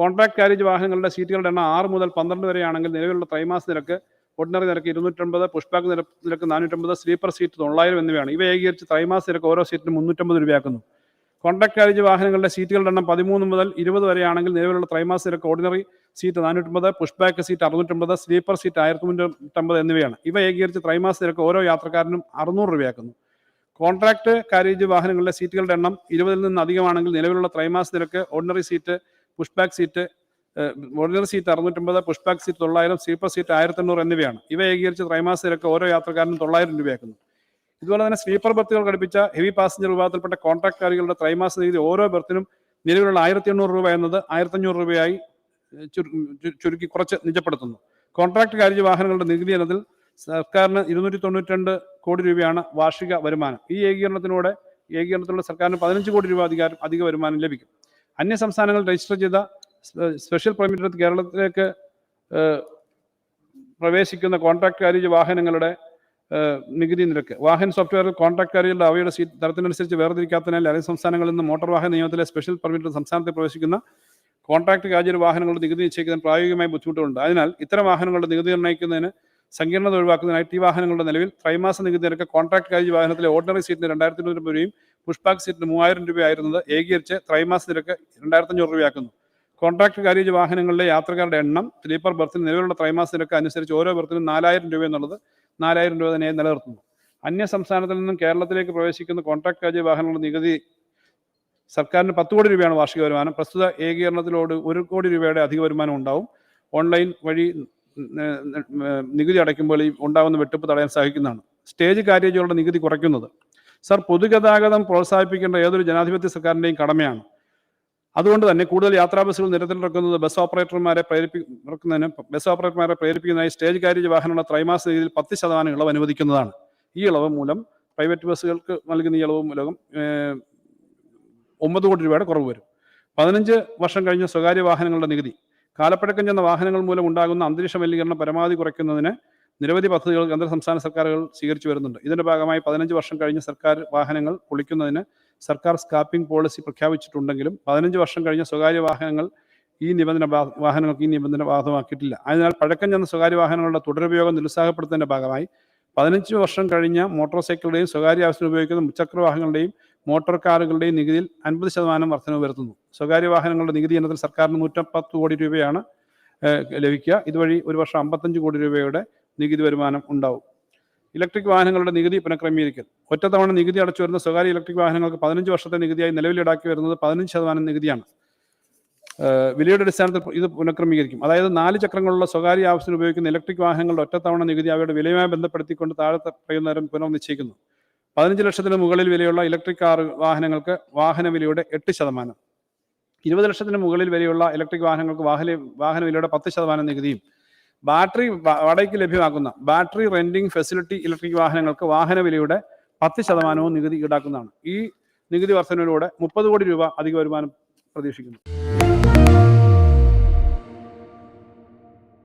Contract carriage വാഹനങ്ങളുടെ സീറ്റുകളുടെ എണ്ണം ആറ് മുതൽ പന്ത്രണ്ട് വരെയാണെങ്കിൽ നിലവിലുള്ള ത്രൈമാസ നിരക്ക് ഓർഡിനറി നിരക്ക് ഇരുന്നൂറ്റമ്പത് പുഷ്പാക്ക് നിരക്ക് നാനൂറ്റമ്പത് സ്ലീപ്പർ സീറ്റ് തൊള്ളായിരം എന്നിവയാണ്. ഇവ ഏകീകരിച്ച് ത്രൈമാസ നിരക്ക് ഓരോ സീറ്റിനും മുന്നൂറ്റമ്പത് രൂപയാക്കുന്നു. കോൺട്രാക്ട് കാരേജ് വാഹനങ്ങളുടെ സീറ്റുകളുടെ എണ്ണം പതിമൂന്ന് മുതൽ ഇരുപത് വരെയാണെങ്കിൽ നിലവിലുള്ള ത്രൈമാസ നിരക്ക് ഓർഡിനറി സീറ്റ് നാനൂറ്റമ്പത് പുഷ്പാക്ക് സീറ്റ് അറുന്നൂറ്റമ്പത് സ്ലീപ്പർ സീറ്റ് ആയിരത്തി മുന്നൂറ്റമ്പത് എന്നിവയാണ്. ഇവ ഏകീകരിച്ച് ത്രൈമാസ നിരക്ക് ഓരോ യാത്രക്കാരനും അറുന്നൂറ് രൂപയാക്കുന്നു. കോൺട്രാക്ട് കാരേജ് വാഹനങ്ങളുടെ സീറ്റുകളുടെ എണ്ണം ഇരുപതിൽ നിന്ന് അധികമാണെങ്കിൽ നിലവിലുള്ള ത്രൈമാസ നിരക്ക് ordinary seat pushback seat ordinary seat അറുന്നൂറ്റമ്പത് പുഷ്പാക്ക് സീറ്റ് തൊള്ളായിരം സ്ലീപ്പർ സീറ്റ് ആയിരത്തി എണ്ണൂറ് എന്നിവയാണ്. ഇവ ഏകീകരിച്ച് ത്രൈമാസത്തിലൊക്കെ ഓരോ യാത്രക്കാരനും തൊള്ളായിരം രൂപയാക്കുന്നു. ഇതുപോലെ തന്നെ സ്ലീപ്പർ ബർത്തുകൾ ഘടിപ്പിച്ച ഹെവി പാസഞ്ചർ വിഭാഗത്തിൽപ്പെട്ട കോൺട്രാക്ട് ത്രൈമാസ നികുതി ഓരോ ബർത്തിനും നിലവിലുള്ള ആയിരത്തി എണ്ണൂറ് രൂപ എന്നത് ആയിരത്തി അഞ്ഞൂറ് രൂപയായി ചുരുക്കി കുറച്ച് നിജപ്പെടുത്തുന്നു. കോൺട്രാക്ട് കാര്യ വാഹനങ്ങളുടെ നികുതി എന്നതിൽ സർക്കാരിന് ഇരുന്നൂറ്റി തൊണ്ണൂറ്റി രണ്ട് കോടി രൂപയാണ് വാർഷിക വരുമാനം. ഈ ഏകീകരണത്തിലൂടെ ഏകീകരണത്തിലൂടെ സർക്കാരിന് പതിനഞ്ച് കോടി രൂപ അധികാരം അധിക വരുമാനം ലഭിക്കും. അന്യ സംസ്ഥാനങ്ങൾ രജിസ്റ്റർ ചെയ്ത സ്പെ- സ്പെഷ്യൽ പെർമിറ്റ് കേരളത്തിലേക്ക് പ്രവേശിക്കുന്ന കോൺട്രാക്ട് കാരേജ് വാഹനങ്ങളുടെ നികുതി നിരക്ക്. വാഹന സോഫ്റ്റ്വെയറിൽ കോൺട്രാക്ട് കാര്യങ്ങളുടെ അവയുടെ സീറ്റ് തരത്തിനനുസരിച്ച് വേർതിരിക്കാത്തതിനാൽ അയൽ സംസ്ഥാനങ്ങളിൽ നിന്ന് മോട്ടോർ വാഹന നിയമത്തിലെ സ്പെഷ്യൽ പെർമിറ്റ് സംസ്ഥാനത്ത് പ്രവേശിക്കുന്ന കോൺട്രാക്ട് കാജർ വാഹനങ്ങളുടെ നികുതി നിശ്ചയിക്കുന്നതിന് പ്രായോഗികമായ ബുദ്ധിമുട്ടുകളുണ്ട്. അതിനാൽ ഇത്തരം വാഹനങ്ങളുടെ നികുതി നിർണയിക്കുന്നതിന് സങ്കീർണത ഒഴിവാക്കുന്നതിനായി ടി വാഹനങ്ങളുടെ നിലവിൽ ത്രൈമാസ നികുതി നിരക്ക് കോൺട്രാക്ട് കാജ് വാഹനത്തിലെ ഓർഡിനറി സീറ്റിന് രണ്ടായിരത്തി ഇരുന്നൂറ് രൂപയും പുഷ്പാക്ക് സീറ്റിന് മൂവായിരം രൂപയായിരുന്നത് ഏകീകരിച്ച് ത്രൈമാസ നിരക്ക് രണ്ടായിരത്തി അഞ്ഞൂറ് രൂപയാക്കുന്നു. കോൺട്രാക്ട് കാര്യേജ് വാഹനങ്ങളിലെ യാത്രക്കാരുടെ എണ്ണം സ്ലീപ്പർ ബർത്തിന് നിലവിലുള്ള ത്രൈമാസ നിരക്ക് അനുസരിച്ച് ഓരോ ബർത്തിനും നാലായിരം രൂപ എന്നുള്ളത് നാലായിരം രൂപ തന്നെ നിലനിർത്തുന്നു. അന്യ സംസ്ഥാനത്തിൽ നിന്നും കേരളത്തിലേക്ക് പ്രവേശിക്കുന്ന കോൺട്രാക്ട് കാര്യ വാഹനങ്ങളുടെ നികുതി സർക്കാരിന് പത്ത് കോടി രൂപയാണ് വാർഷിക വരുമാനം. പ്രസ്തുത ഏകീകരണത്തിലോട് ഒരു കോടി രൂപയുടെ അധിക വരുമാനം ഉണ്ടാവും. ഓൺലൈൻ വഴി നികുതി അടയ്ക്കുമ്പോൾ ഈ ഉണ്ടാകുന്ന വെട്ടിപ്പ് തടയാൻ സഹായിക്കുന്നതാണ് സ്റ്റേജ് കാര്യേജുകളുടെ നികുതി കുറയ്ക്കുന്നത്. സർ പൊതുഗതാഗതം പ്രോത്സാഹിപ്പിക്കേണ്ട ഏതൊരു ജനാധിപത്യ സർക്കാരിന്റെയും കടമയാണ്. അതുകൊണ്ട് തന്നെ കൂടുതൽ യാത്രാ ബസ്സുകൾ നിരത്തിലിറക്കുന്നത് ബസ് ഓപ്പറേറ്റർമാരെ പ്രേരിപ്പിക്കുന്നതിന് ബസ് ഓപ്പറേറ്റർമാരെ പ്രേരിപ്പിക്കുന്നതിനായി സ്റ്റേജ് കാരേജ് വാഹനങ്ങളുടെ ത്രൈമാസ രീതിയിൽ പത്ത് ശതമാനം ഇളവ് അനുവദിക്കുന്നതാണ്. ഈ ഇളവ് മൂലം പ്രൈവറ്റ് ബസ്സുകൾക്ക് നൽകുന്ന ഈ ഇളവ് മൂലം ഒമ്പത് കോടി രൂപയുടെ കുറവ് വരും. പതിനഞ്ച് വർഷം കഴിഞ്ഞ സ്വകാര്യ വാഹനങ്ങളുടെ നികുതി. കാലപ്പഴക്കം ചെന്ന വാഹനങ്ങൾ മൂലം ഉണ്ടാകുന്ന അന്തരീക്ഷ മലിനീകരണം പരമാവധി കുറയ്ക്കുന്നതിന് നിരവധി പദ്ധതികൾ കേന്ദ്ര സംസ്ഥാന സർക്കാരുകൾ സ്വീകരിച്ചു വരുന്നുണ്ട്. ഇതിന്റെ ഭാഗമായി പതിനഞ്ച് വർഷം കഴിഞ്ഞ സർക്കാർ വാഹനങ്ങൾ പൊളിക്കുന്നതിന് സർക്കാർ സ്കാപ്പിംഗ് പോളിസി പ്രഖ്യാപിച്ചിട്ടുണ്ടെങ്കിലും പതിനഞ്ച് വർഷം കഴിഞ്ഞ സ്വകാര്യ വാഹനങ്ങൾ ഈ നിബന്ധന വാഹനങ്ങൾക്ക് ഈ നിബന്ധന ബാധകമാക്കിയിട്ടില്ല അതിനാൽ പഴക്കം ചെന്ന സ്വകാര്യ വാഹനങ്ങളുടെ തുടരുപയോഗം നിരുത്സാഹപ്പെടുത്തുന്നതിന്റെ ഭാഗമായി പതിനഞ്ച് വർഷം കഴിഞ്ഞ മോട്ടോർ സൈക്കിളുടെയും സ്വകാര്യ ആവശ്യത്തിന് ഉപയോഗിക്കുന്ന മുച്ചക്ര വാഹനങ്ങളുടെയും മോട്ടോർ കാറുകളുടെയും നികുതിയിൽ അൻപത് ശതമാനം വർധനവ് വരുത്തുന്നു. സ്വകാര്യ വാഹനങ്ങളുടെ നികുതി ഇനത്തിൽ സർക്കാരിന് നൂറ്റപ്പത്ത് കോടി രൂപയാണ് ലഭിക്കുക. ഇതുവഴി ഒരു വർഷം അമ്പത്തഞ്ച് കോടി രൂപയുടെ നികുതി വരുമാനം ഉണ്ടാവും. ഇലക്ട്രിക് വാഹനങ്ങളുടെ നികുതി പുനഃക്രമീകരിക്കൽ. ഒറ്റത്തവണ നികുതി അടച്ചു വരുന്ന സ്വകാര്യ ഇലക്ട്രിക് വാഹനങ്ങൾക്ക് പതിനഞ്ച് വർഷത്തെ നികുതിയായി നിലവിൽ ഈടാക്കി വരുന്നത് പതിനഞ്ച് ശതമാനം നികുതിയാണ്. വിലയുടെ അടിസ്ഥാനത്തിൽ ഇത് പുനഃക്രമീകരിക്കും. അതായത് നാല് ചക്രങ്ങളുള്ള സ്വകാര്യ ആവശ്യത്തിന് ഉപയോഗിക്കുന്ന ഇലക്ട്രിക് വാഹനങ്ങളുടെ ഒറ്റത്തവണ നികുതി അവയുടെ വിലയുമായി ബന്ധപ്പെടുത്തിക്കൊണ്ട് താഴെ പറയുന്നവരും പുനർനിശ്ചയിക്കുന്നു. പതിനഞ്ച് ലക്ഷത്തിന് മുകളിൽ വിലയുള്ള ഇലക്ട്രിക് കാർ വാഹനങ്ങൾക്ക് വാഹന വിലയുടെ എട്ട് ശതമാനം. ഇരുപത് ലക്ഷത്തിന് മുകളിൽ വിലയുള്ള ഇലക്ട്രിക് വാഹനങ്ങൾക്ക് വാഹന വാഹന വിലയുടെ പത്ത് ശതമാനം നികുതിയും ബാറ്ററി വാടകയ്ക്ക് ലഭ്യമാക്കുന്ന ബാറ്ററി റെന്റിംഗ് ഫെസിലിറ്റി ഇലക്ട്രിക് വാഹനങ്ങൾക്ക് വാഹന വിലയുടെ പത്ത് ശതമാനവും നികുതി ഈടാക്കുന്നതാണ്. ഈ നികുതി വർധനയിലൂടെ മുപ്പത് കോടി രൂപ അധിക വരുമാനം പ്രതീക്ഷിക്കുന്നു.